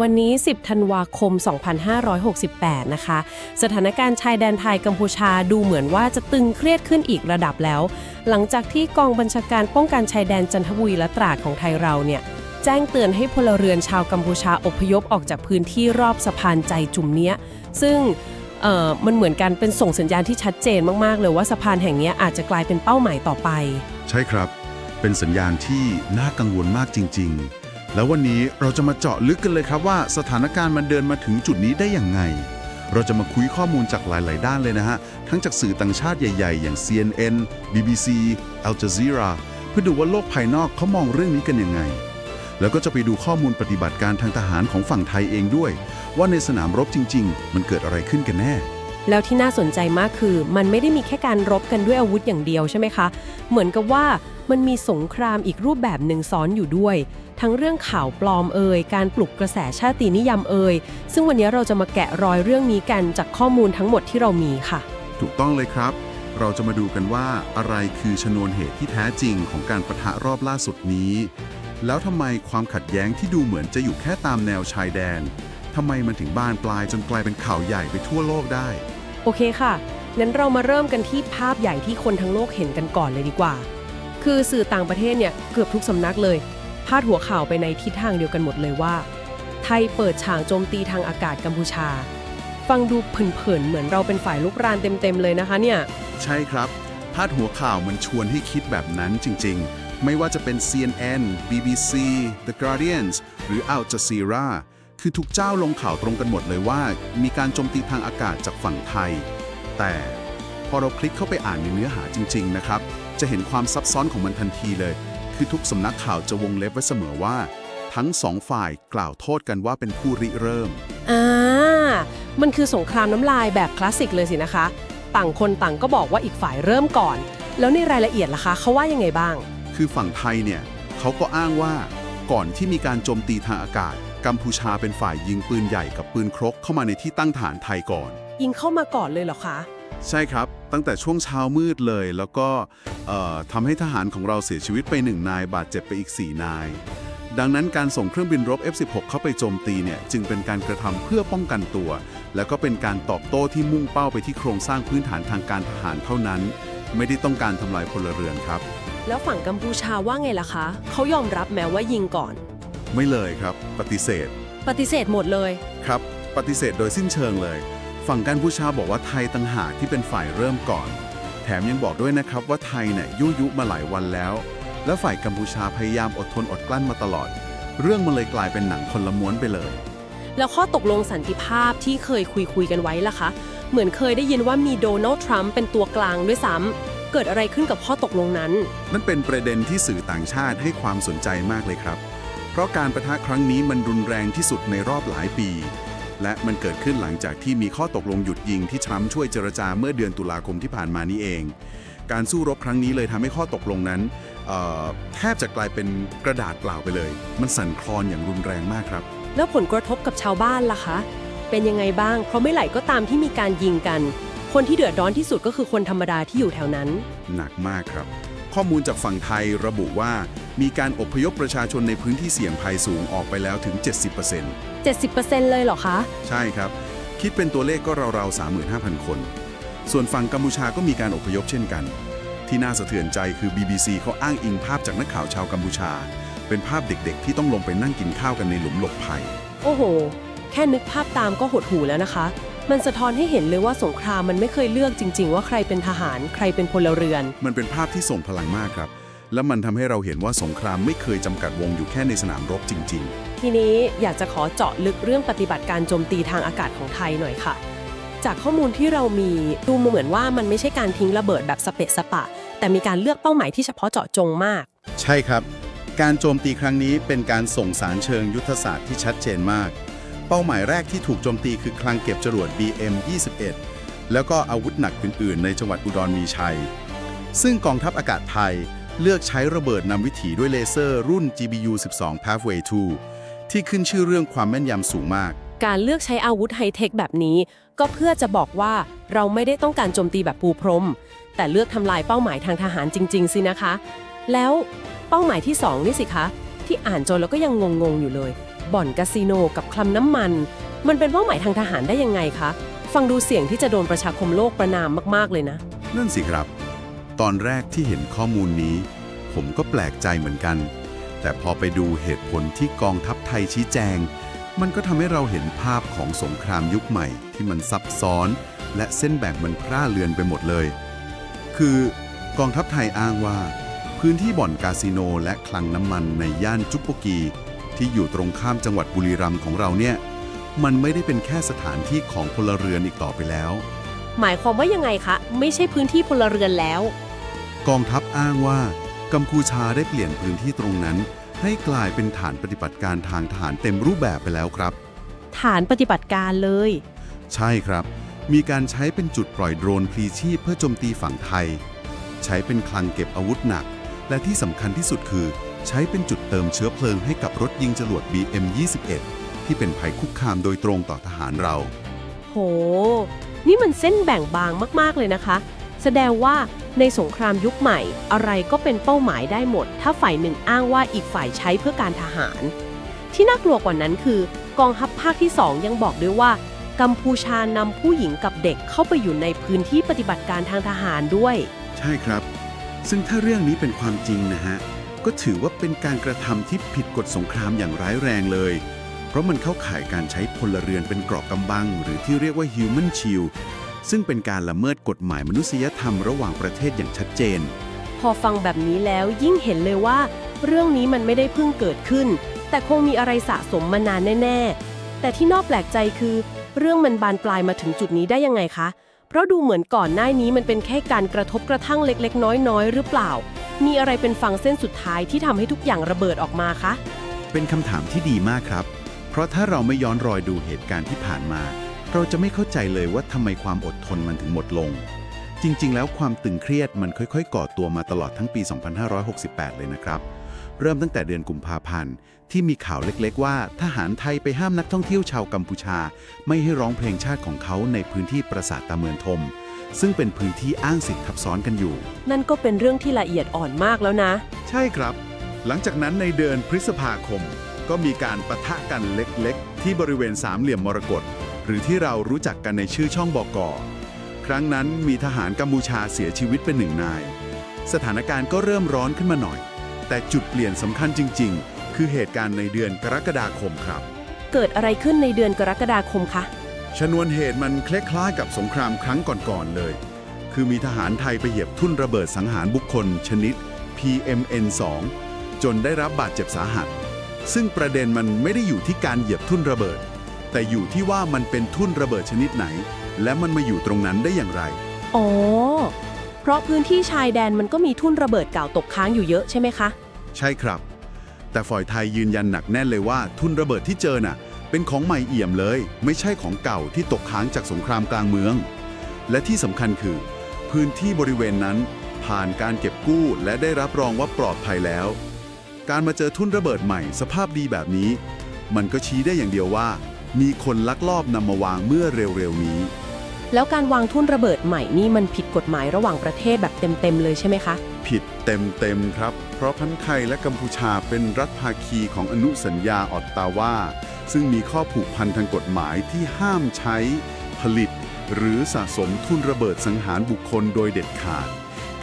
วันนี้ 10 ธันวาคม 2568 นะคะ สถานการณ์ชายแดนไทยกัมพูชาดูเหมือนว่าจะตึงเครียดขึ้นอีกระดับแล้ว หลังจากที่กองบัญชาการป้องกันชายแดนจันทบุรีและตราดของไทยเราเนี่ยแจ้งเตือนให้พลเรือนชาวกัมพูชาอพยพออกจากพื้นที่รอบสะพานใจจุ่มเนี้ย ซึ่งมันเหมือนกันเป็นส่งสัญญาณที่ชัดเจนมากๆเลยว่าสะพานแห่งนี้อาจจะกลายเป็นเป้าหมายต่อไป ใช่ครับ เป็นสัญญาณที่น่ากังวลมากจริง ๆ แล้ววันนี้เราจะมาเจาะลึกกันเลยครับว่าสถานการณ์มันเดินมาถึงจุดนี้ได้อย่างไง เราจะมาคุยข้อมูลจากหลาย ๆ ด้านเลยนะฮะ ทั้งจากสื่อต่างชาติใหญ่ ๆ อย่าง CNN BBC Al Jazeera เพื่อดูว่าโลกภายนอกเขามองเรื่องนี้กันยังไง แล้วก็จะไปดูข้อมูลปฏิบัติการทางทหารของฝั่งไทยเองด้วย ว่าในสนามรบจริง ๆ มันเกิดอะไรขึ้นกันแน่ แล้วที่น่าสนใจมากคือ มันไม่ได้มีแค่การรบกันด้วยอาวุธอย่างเดียวใช่ไหมคะ เหมือนกับว่ามันมีสงครามอีกรูปแบบหนึ่งซ้อนอยู่ด้วย ทั้งเรื่องข่าวปลอมเอ่ยการปลุกกระแสชาตินิยมเอ่ยซึ่งวันนี้เราจะมาแกะรอยเรื่องนี้กันจากข้อมูลทั้งหมดที่เรามีค่ะ ถูกต้องเลยครับ เราจะมาดูกันว่าอะไรคือชนวนเหตุที่แท้จริงของการประทะรอบล่าสุดนี้ แล้วทำไมความขัดแย้งที่ดูเหมือนจะอยู่แค่ตามแนวชายแดนทำไมมันถึงบานปลายจนกลายเป็นข่าวใหญ่ไปทั่วโลกได้ โอเคค่ะ งั้นเรามาเริ่มกันที่ภาพใหญ่ที่คนทั้งโลกเห็นกันก่อนเลยดีกว่า คือสื่อต่างประเทศเนี่ยเกือบทุกสำนักเลย พาดหัวข่าวไปในทิศทางเดียวกันหมดเลยว่า ไทยเปิดฉากโจมตีทางอากาศกัมพูชา ฟังดูเผินๆเหมือนเราเป็นฝ่ายลุกรานเต็มๆเลยนะคะเนี่ย ใช่ครับ พาดหัวข่าวมันชวนให้คิดแบบนั้นจริง ๆ ไม่ว่าจะเป็น CNN BBC The Guardian หรือ Al Jazeera คือทุกเจ้าลงข่าวตรงกันหมดเลยว่า มีการโจมตีทางอากาศจากฝั่งไทย แต่พอเราคลิกเข้าไปอ่านในเนื้อหาจริง ๆ นะครับ จะเห็นความซับซ้อนของมันทันทีเลย คือทุกสำนักข่าวจะวงเล็บไว้เสมอว่า ทั้งสองฝ่ายกล่าวโทษกันว่าเป็นผู้ริเริ่ม อ่า มันคือสงครามน้ำลายแบบคลาสสิกเลยสินะคะ ต่างคนต่างก็บอกว่าอีกฝ่ายเริ่มก่อน แล้วในรายละเอียดล่ะคะเขาว่ายังไงบ้าง คือฝั่งไทยเนี่ยเขาก็อ้างว่าก่อนที่มีการโจมตีทางอากาศ กัมพูชาเป็นฝ่ายยิงปืนใหญ่กับปืนครกเข้ามาในที่ตั้งฐานไทยก่อน ยิงเข้ามาก่อนเลยเหรอคะ ใช่ครับ ตั้งแต่ช่วงเช้ามืดเลย แล้วก็เอ่อทำให้ทหารของเราเสียชีวิตไปหนึ่งนาย บาดเจ็บไปอีก 4 นาย ดังนั้นการส่งเครื่องบินรบ F-16 เข้าไปโจมตีเนี่ยจึงเป็นการกระทำเพื่อป้องกันตัว แล้วก็เป็นการตอบโต้ที่มุ่งเป้าไปที่โครงสร้างพื้นฐานทางการทหารเท่านั้น ไม่ได้ต้องการทำลายพลเรือนครับ แล้วฝั่งกัมพูชาว่าไงล่ะคะ เขายอมรับแม้ว่ายิงก่อน ไม่เลยครับ ปฏิเสธ ปฏิเสธหมดเลย ครับ ปฏิเสธโดยสิ้นเชิงเลย ฝั่งกัมพูชาบอกว่าไทยต่างหากที่เป็นฝ่ายเริ่มก่อน แถมยังบอกด้วยนะครับว่าไทยเนี่ยยุยุมาหลายวันแล้ว และฝ่ายกัมพูชาพยายามอดทนอดกลั้นมาตลอด เรื่องมันเลยกลายเป็นหนังคนละม้วนไปเลย แล้วข้อตกลงสันติภาพที่เคยคุยคุยกันไว้ล่ะคะ เหมือนเคยได้ยินว่ามีโดนัลด์ทรัมป์เป็นตัวกลางด้วยซ้ำเกิดอะไรขึ้นกับข้อตกลงนั้น นั่นเป็นประเด็นที่สื่อต่างชาติให้ความสนใจมากเลยครับเพ ราะการประทะครั้งนี้มันรุนแรงที่สุดในรอบหลายปี และมันเกิดขึ้นหลังจากที่มีข้อตกลงหยุดยิงที่ทรัมป์ช่วยเจรจาเมื่อเดือนตุลาคมที่ผ่านมานี้เอง การสู้รบครั้งนี้เลยทำให้ข้อตกลงนั้นเอ่อแทบจะกลายเป็นกระดาษเปล่าไปเลย มันสั่นคลอนอย่างรุนแรงมากครับ แล้วผลกระทบกับชาวบ้านล่ะคะ เป็นยังไงบ้าง เพราะไม่ไหลก็ตามที่มีการยิงกัน คนที่เดือดร้อนที่สุดก็คือคนธรรมดาที่อยู่แถวนั้น หนักมากครับ ข้อมูลจากฝั่งไทยระบุว่า มีการอพยพประชาชนในพื้นที่เสี่ยงภัยสูงออกไปแล้วถึง 70% 70%เลยเหรอคะ ใช่ครับ คิดเป็นตัวเลขก็ราวๆ35,000 คน ส่วนฝั่งกัมพูชาก็มีการอพยพเช่นกัน ที่น่าสะเทือนใจคือ BBC เขาอ้างอิงภาพจากนักข่าวชาวกัมพูชา เป็นภาพเด็กๆ ที่ต้องลงไปนั่งกินข้าวกันในหลุมหลบภัย โอ้โห แค่นึกภาพตามก็หดหูแล้วนะคะ มันสะท้อนให้เห็นเลยว่าสงครามมันไม่เคยเลือกจริง ๆ ว่าใครเป็นทหารใครเป็นพลเรือน มันเป็นภาพที่ส่งพลังมากครับ และมันทำให้เราเห็นว่าสงครามไม่เคยจำกัดวงอยู่แค่ในสนามรบจริงๆทีนี้อยากจะขอเจาะลึกเรื่องปฏิบัติการโจมตีทางอากาศของไทยหน่อยค่ะ จากข้อมูลที่เรามีดูเหมือนว่ามันไม่ใช่การทิ้งระเบิดแบบสเปะสปะ แต่มีการเลือกเป้าหมายที่เฉพาะเจาะจงมากใช่ครับ การโจมตีครั้งนี้เป็นการส่งสารเชิงยุทธศาสตร์ที่ชัดเจนมาก เป้าหมายแรกที่ถูกโจมตีคือคลังเก็บจรวด BM-21 แล้วก็อาวุธหนักอื่น ๆ ในจังหวัดอุดรมีชัย ซึ่งกองทัพอากาศไทยเลือกใช้ระเบิดนำวิถีด้วยเลเซอร์รุ่น GBU-12 Pathway 2 ที่ขึ้นชื่อเรื่องความแม่นยำสูงมาก การเลือกใช้อาวุธไฮเทคแบบนี้ ก็เพื่อจะบอกว่าเราไม่ได้ต้องการโจมตีแบบปูพรม แต่เลือกทำลายเป้าหมายทางทหารจริง ๆ สินะคะ แล้วเป้าหมายที่ 2 นี่สิคะ ที่อ่านจนแล้วก็ยังงงๆอยู่เลย บ่อนคาสิโน กับคลัมน้ำมัน มันเป็นเป้าหมายทางทหารได้ยังไงคะ ฟังดูเสี่ยงที่จะโดนประชาคมโลกประนามมากๆเลยนะ นั่นสิครับ ตอนแรกที่เห็นข้อมูลนี้ ผมก็แปลกใจเหมือนกัน แต่พอไปดูเหตุผลที่กองทัพไทยชี้แจง มันก็ทำให้เราเห็นภาพของสงครามยุคใหม่ ที่มันซับซ้อน และเส้นแบ่งมันพร่าเลือนไปหมดเลย คือกองทัพไทยอ้างว่า พื้นที่บ่อนคาสิโนและคลังน้ำมันในย่านจุปโปกี ที่อยู่ตรงข้ามจังหวัดบุรีรัมย์ของเราเนี่ย มันไม่ได้เป็นแค่สถานที่ของพลเรือนอีกต่อไปแล้ว หมายความว่ายังไงคะ ไม่ใช่พื้นที่พลเรือนแล้ว กองทัพอ้างว่ากัมพูชาได้เปลี่ยนพื้นที่ตรงนั้น ให้กลายเป็นฐานปฏิบัติการทางทหารเต็มรูปแบบไปแล้วครับ ฐานปฏิบัติการเลย ใช่ครับ มีการใช้เป็นจุดปล่อยโดรนพลีชีพเพื่อโจมตีฝั่งไทย ใช้เป็นคลังเก็บอาวุธหนัก และที่สำคัญที่สุดคือ ใช้เป็นจุดเติมเชื้อเพลิงให้กับรถยิงจรวด BM-21 ที่เป็นภัยคุกคามโดยตรงต่อทหารเรา โห นี่มันเส้นแบ่งบางมาก ๆ เลยนะคะ แสดงว่าในสงครามยุคใหม่ อะไรก็เป็นเป้าหมายได้หมด ถ้าฝ่ายหนึ่งอ้างว่าอีกฝ่ายใช้เพื่อการทหาร ที่น่ากลัวกว่านั้นคือกองทัพภาคที่ 2 ยังบอกด้วยว่า กัมพูชานำผู้หญิงกับเด็กเข้าไปอยู่ในพื้นที่ปฏิบัติการทางทหารด้วย ใช่ครับ ซึ่งถ้าเรื่องนี้เป็นความจริงนะฮะ ก็ถือว่าเป็นการกระทำที่ผิดกฎสงครามอย่างร้ายแรงเลย เพราะมันเข้าข่ายการใช้พลเรือนเป็นเกราะกำบัง หรือที่เรียกว่า human shield ซึ่งเป็นการละเมิดกฎหมายมนุษยธรรมระหว่างประเทศอย่างชัดเจน พอฟังแบบนี้แล้วยิ่งเห็นเลยว่า เรื่องนี้มันไม่ได้เพิ่งเกิดขึ้น แต่คงมีอะไรสะสมมานานแน่ ๆ แต่ที่น่าแปลกใจคือ เรื่องมันบานปลายมาถึงจุดนี้ได้ยังไงคะ เพราะดูเหมือนก่อนหน้านี้มันเป็นแค่การกระทบกระทั่งเล็ก ๆ น้อยๆหรือเปล่า มีอะไรเป็นฟังเส้นสุดท้ายที่ทำให้ทุกอย่างระเบิดออกมาคะ เป็นคำถามที่ดีมากครับ เพราะถ้าเราไม่ย้อนรอยดูเหตุการณ์ที่ผ่านมา เราจะไม่เข้าใจเลยว่าทำไมความอดทนมันถึงหมดลง จริง ๆ แล้วความตึงเครียดมันค่อย ๆ ก่อตัวมาตลอดทั้งปี 2568 เลยนะครับ เริ่มตั้งแต่เดือนกุมภาพันธ์ ที่มีข่าวเล็กๆ ว่า ทหารไทยไปห้ามนักท่องเที่ยวชาวกัมพูชา ไม่ให้ร้องเพลงชาติของเขาในพื้นที่ปราสาทตาเมืองทม ซึ่งเป็นพื้นที่อ้างสิทธิ์ทับซ้อนกันอยู่ นั่นก็เป็นเรื่องที่ละเอียดอ่อนมากแล้วนะ ใช่ครับ หลังจากนั้นในเดือนพฤษภาคม ก็มีการปะทะกันเล็กๆ ที่บริเวณสามเหลี่ยมมรกตหรือที่เรารู้จักกันในชื่อช่องบอกอครั้งนั้นมีทหารกัมพูชาเสียชีวิตเป็นหนึ่งนาย สถานการณ์ก็เริ่มร้อนขึ้นมาหน่อย แต่จุดเปลี่ยนสำคัญจริง ๆ คือเหตุการณ์ในเดือนกรกฎาคมครับ เกิดอะไรขึ้นในเดือนกรกฎาคมคะ ชนวนเหตุมันคล้ายๆกับสงครามครั้งก่อนๆเลย คือมีทหารไทยไปเหยียบทุ่นระเบิดสังหารบุคคล ชนิด PMN2 จนได้รับบาดเจ็บสาหัส ซึ่งประเด็นมันไม่ได้อยู่ที่การเหยียบทุ่นระเบิด แต่อยู่ที่ว่ามันเป็นทุ่นระเบิดชนิดไหน และมันมาอยู่ตรงนั้นได้อย่างไร อ๋อ เพราะพื้นที่ชายแดนมันก็มีทุ่นระเบิดเก่าตกค้างอยู่เยอะใช่ไหมคะ ใช่ครับ แต่ฝ่ายไทยยืนยันหนักแน่นเลยว่าทุ่นระเบิดที่เจอน่ะ เป็นของใหม่เอี่ยมเลย ไม่ใช่ของเก่าที่ตกค้างจากสงครามกลางเมือง และที่สำคัญคือ พื้นที่บริเวณนั้น ผ่านการเก็บกู้และได้รับรองว่าปลอดภัยแล้ว การมาเจอทุ่นระเบิดใหม่สภาพดีแบบนี้ มันก็ชี้ได้อย่างเดียวว่า มีคนลักลอบนำมาวางเมื่อเร็วๆนี้ แล้วการวางทุ่นระเบิดใหม่นี่มันผิดกฎหมายระหว่างประเทศแบบเต็มๆเลยใช่ไหมคะ ผิดเต็มๆครับ เพราะพันไทยและกัมพูชาเป็นรัฐภาคีของอนุสัญญาออตตาวา ซึ่งมีข้อผูกพันทางกฎหมายที่ห้ามใช้ ผลิต หรือสะสมทุนระเบิดสังหารบุคคลโดยเด็ดขาด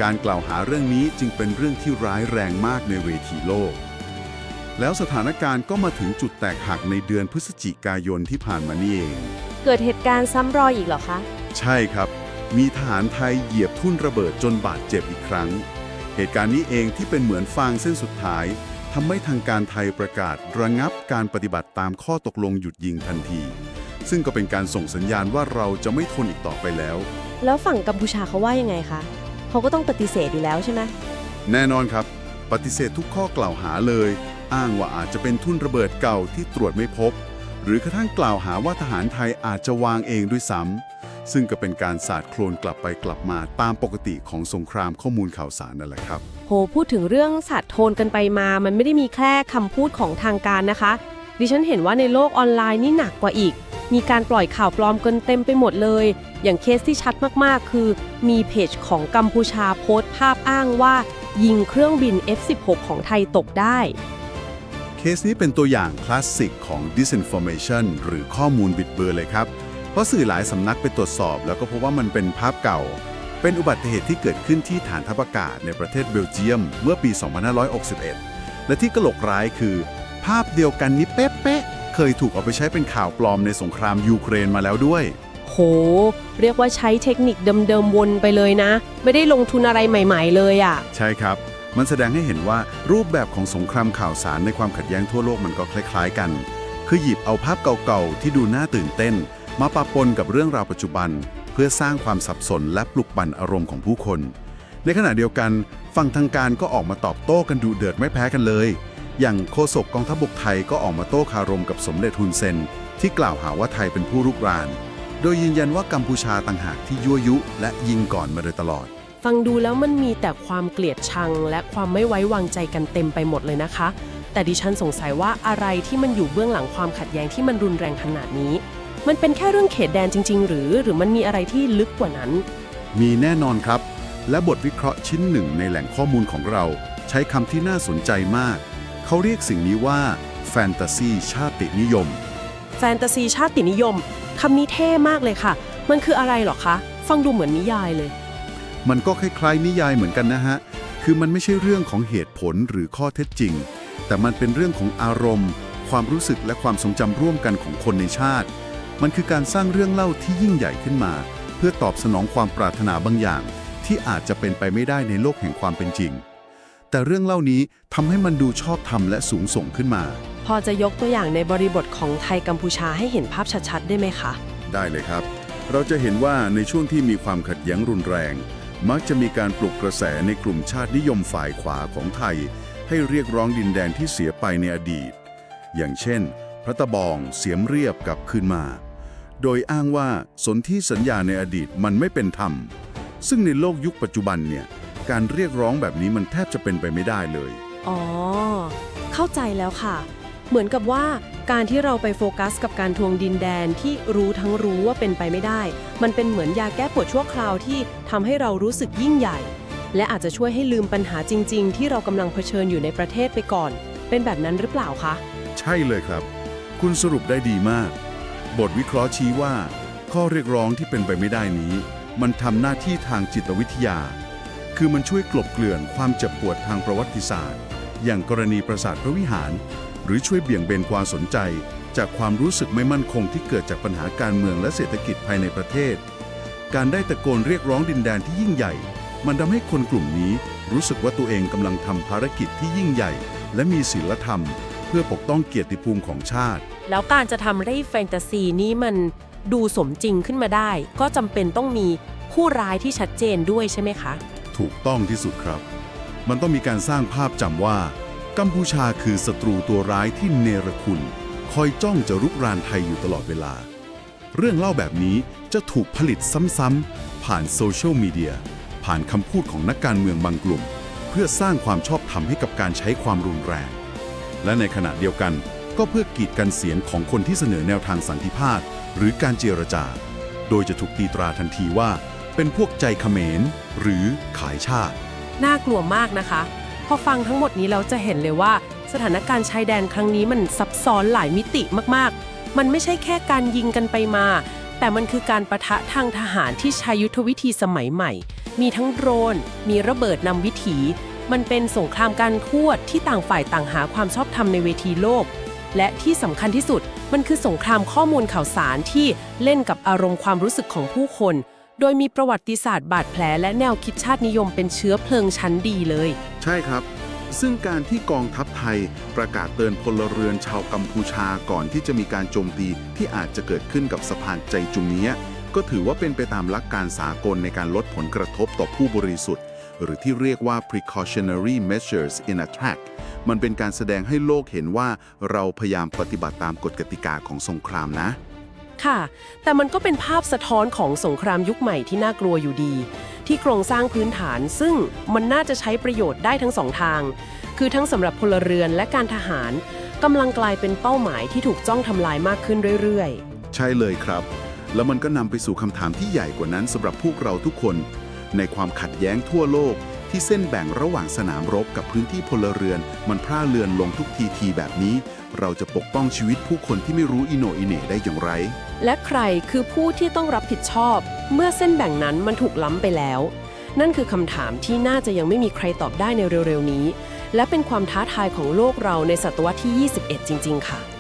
การกล่าวหาเรื่องนี้จึงเป็นเรื่องที่ร้ายแรงมากในเวทีโลก แล้วสถานการณ์ก็มาถึงจุดแตกหักในเดือนพฤศจิกายนที่ผ่านมานี่เอง เกิดเหตุการณ์ซ้ำรอยอีกเหรอคะ ใช่ครับ มีทหารไทยเหยียบทุ่นระเบิดจนบาดเจ็บอีกครั้ง เหตุการณ์นี้เองที่เป็นเหมือนฟางเส้นสุดท้าย ทำให้ทางการไทยประกาศระงับการปฏิบัติตามข้อตกลงหยุดยิงทันที ซึ่งก็เป็นการส่งสัญญาณว่าเราจะไม่ทนอีกต่อไปแล้ว แล้วฝั่งกัมพูชาเขาว่ายังไงคะเขาก็ต้องปฏิเสธอยู่แล้วใช่ไหมแน่นอนครับ ปฏิเสธทุกข้อกล่าวหาเลย อ้างว่าอาจจะเป็นทุ่นระเบิดเก่าที่ตรวจไม่พบ หรือกระทั่งกล่าวหาว่าทหารไทยอาจจะวางเองด้วยซ้ำ ซึ่งก็เป็นการสาดโคลนกลับไปกลับมาตามปกติของสงครามข้อมูลข่าวสารนั่นแหละครับ โหพูดถึงเรื่องสัตว์โทนกันไปมา มันไม่ได้มีแค่คำพูดของทางการนะคะ ดิฉันเห็นว่าในโลกออนไลน์นี่หนักกว่าอีก มีการปล่อยข่าวปลอมกันเต็มไปหมดเลย อย่างเคสที่ชัดมากๆ คือ มีเพจของกัมพูชาโพสต์ภาพอ้างว่า ยิงเครื่องบิน F16 ของไทยตกได้สนี้เป็นตัวอย่างคลาสสิกของ disinformation หรือข้อมูลบิดเบือนเลยครับ เพราะสื่อหลายสำนักไปตรวจสอบ แล้วก็พบว่ามันเป็นภาพเก่า เป็นอุบัติเหตุที่เกิดขึ้นที่ฐานทัพอากาศในประเทศเบลเยียม เมื่อปี 2561 และที่กลกร้ายคือ ภาพเดียวกันนี้เป๊ะๆเคยถูกเอาไปใช้เป็นข่าวปลอมในสงครามยูเครนมาแล้วด้วยโห เรียกว่าใช้เทคนิคเดิมๆวนไปเลยนะ ไม่ได้ลงทุนอะไรใหม่ ๆ เลยอะ่ะ ใช่ครับ มันแสดงให้เห็นว่ารูปแบบของสงครามข่าวสารในความขัดแย้งทั่วโลกมันก็คล้าย ๆ กัน คือหยิบเอาภาพเก่าๆ ที่ดูน่าตื่นเต้น มาปะปนกับเรื่องราวปัจจุบัน เพื่อสร้างความสับสนและปลุกปั่นอารมณ์ของผู้คน ในขณะเดียวกันฝั่งทางการก็ออกมาตอบโต้กันดูเดือดไม่แพ้กันเลย อย่างโฆษกกองทัพบกไทยก็ออกมาโต้คารมกับสมเด็จฮุนเซน ที่กล่าวหาว่าไทยเป็นผู้รุกราน โดยยืนยันว่ากัมพูชาต่างหากที่ยั่วยุและยิงก่อนมาโดยตลอด ฟังดูแล้วมันมีแต่ความเกลียดชัง และความไม่ไว้วางใจกันเต็มไปหมดเลยนะคะ แต่ดิฉันสงสัยว่าอะไรที่มันอยู่เบื้องหลังความขัดแย้งที่มันรุนแรงขนาดนี้ มันเป็นแค่เรื่องเขตแดนจริง ๆ หรือ หรือมันมีอะไรที่ลึกกว่านั้น มีแน่นอนครับ และบทวิเคราะห์ชิ้นหนึ่งในแหล่งข้อมูลของเรา ใช้คำที่น่าสนใจมาก เขาเรียกสิ่งนี้ว่าแฟนตาซีชาตินิยม แฟนตาซีชาตินิยมคำนี้เท่มากเลยค่ะ มันคืออะไรหรอคะ ฟังดูเหมือนนิยายเลย มันก็คล้ายๆนิยายเหมือนกันนะฮะ คือมันไม่ใช่เรื่องของเหตุผลหรือข้อเท็จจริง แต่มันเป็นเรื่องของอารมณ์ ความรู้สึกและความทรงจำร่วมกันของคนในชาติ มันคือการสร้างเรื่องเล่าที่ยิ่งใหญ่ขึ้นมา เพื่อตอบสนองความปรารถนาบางอย่าง ที่อาจจะเป็นไปไม่ได้ในโลกแห่งความเป็นจริง แต่เรื่องเล่านี้ทำให้มันดูชอบธรรมและสูงส่งขึ้นมา พอจะยกตัวอย่างในบริบทของไทยกัมพูชาให้เห็นภาพชัดๆ ได้ไหมคะ ได้เลยครับ เราจะเห็นว่าในช่วงที่มีความขัดแย้งรุนแรง มักจะมีการปลุกกระแสในกลุ่มชาตินิยมฝ่ายขวาของไทย ให้เรียกร้องดินแดนที่เสียไปในอดีต อย่างเช่น พระตะบองเสียมเรียบกลับคืนมา โดยอ้างว่าสนธิสัญญาในอดีตมันไม่เป็นธรรม ซึ่งในโลกยุคปัจจุบันเนี่ยการเรียกร้องแบบนี้มันแทบจะเป็นไปไม่ได้เลย อ๋อ เข้าใจแล้วค่ะ เหมือนกับว่าการที่เราไปโฟกัสกับการทวงดินแดนที่รู้ทั้งรู้ว่าเป็นไปไม่ได้ มันเป็นเหมือนยาแก้ปวดชั่วคราวที่ทำให้เรารู้สึกยิ่งใหญ่ และอาจจะช่วยให้ลืมปัญหาจริง ๆ ที่เรากำลังเผชิญอยู่ในประเทศไปก่อน เป็นแบบนั้นหรือเปล่าคะ ใช่เลยครับ คุณสรุปได้ดีมาก บทวิเคราะห์ชี้ว่า ข้อเรียกร้องที่เป็นไปไม่ได้นี้ มันทำหน้าที่ทางจิตวิทยา คือมันช่วยกลบเกลื่อนความเจ็บปวดทางประวัติศาสตร์ อย่างกรณีปราสาทพระวิหาร หรือช่วยเบี่ยงเบนความสนใจ จากความรู้สึกไม่มั่นคงที่เกิดจากปัญหาการเมืองและเศรษฐกิจภายในประเทศ การได้ตะโกนเรียกร้องดินแดนที่ยิ่งใหญ่ มันทำให้คนกลุ่มนี้รู้สึกว่าตัวเองกำลังทำภารกิจที่ยิ่งใหญ่ และมีศีลธรรม เพื่อปกป้องเกียรติภูมิของชาติ แล้วการจะทำให้แฟนตาซีนี้มันดูสมจริงขึ้นมาได้ ก็จำเป็นต้องมีผู้ร้ายที่ชัดเจนด้วยใช่ไหมคะ ถูกต้องที่สุดครับ มันต้องมีการสร้างภาพจำว่า กัมพูชาคือศัตรูตัวร้ายที่เนรคุณ คอยจ้องจะรุกรานไทยอยู่ตลอดเวลา เรื่องเล่าแบบนี้จะถูกผลิตซ้ำๆผ่านโซเชียลมีเดียผ่านคำพูดของนักการเมืองบางกลุ่ม เพื่อสร้างความชอบธรรมให้กับการใช้ความรุนแรง และในขณะเดียวกัน ก็เพื่อกีดกันเสียงของคนที่เสนอแนวทางสันติภาพหรือการเจรจา โดยจะถูกตีตราทันทีว่า เป็นพวกใจเขมร หรือขายชาติ น่ากลัวมากนะคะ พอฟังทั้งหมดนี้เราจะเห็นเลยว่า สถานการณ์ชายแดนครั้งนี้มันซับซ้อนหลายมิติมากๆ มันไม่ใช่แค่การยิงกันไปมา แต่มันคือการประทะทางทหารที่ใช้ยุทธวิธีสมัยใหม่ มีทั้งโดรน มีระเบิดนำวิถี มันเป็นสงครามการทูตที่ต่างฝ่ายต่างหาความชอบธรรมในเวทีโลก และที่สำคัญที่สุด มันคือสงครามข้อมูลข่าวสารที่เล่นกับอารมณ์ความรู้สึกของผู้คน โดยมีประวัติศาสตร์บาดแผลและแนวคิดชาตินิยมเป็นเชื้อเพลิงชั้นดีเลย ใช่ครับ ซึ่งการที่กองทัพไทยประกาศเตือนพลเรือนชาวกัมพูชาก่อนที่จะมีการโจมตีที่อาจจะเกิดขึ้นกับสะพานใจจุงเนี้ยก็ถือว่าเป็นไปตามหลักการสากลในการลดผลกระทบต่อผู้บริสุทธิ์ หรือที่เรียกว่า precautionary measures in attack มันเป็นการแสดงให้โลกเห็นว่าเราพยายามปฏิบัติตามกฎกติกาของสงครามนะ ค่ะ แต่มันก็เป็นภาพสะท้อนของสงครามยุคใหม่ที่น่ากลัวอยู่ดี ที่โครงสร้างพื้นฐานซึ่งมันน่าจะใช้ประโยชน์ได้ทั้งสองทาง คือทั้งสำหรับพลเรือนและการทหารกำลังกลายเป็นเป้าหมายที่ถูกจ้องทำลายมากขึ้นเรื่อยใช่เลยครับ แล้วมันก็นำไปสู่คำถามที่ใหญ่กว่านั้นสำหรับพวกเราทุกคน ในความขัดแย้งทั่วโลก ที่เส้นแบ่งระหว่างสนามรบกับพื้นที่พลเรือน มันพร่าเลือนลงทุกทีทีแบบนี้ เราจะปกป้องชีวิตผู้คนที่ไม่รู้อิโนอิเน่ได้อย่างไร และใครคือผู้ที่ต้องรับผิดชอบ เมื่อเส้นแบ่งนั้นมันถูกล้ำไปแล้ว นั่นคือคำถามที่น่าจะยังไม่มีใครตอบได้ในเร็วๆนี้ และเป็นความท้าทายของโลกเราในศตวรรษที่ 21 จริง ๆ ค่ะ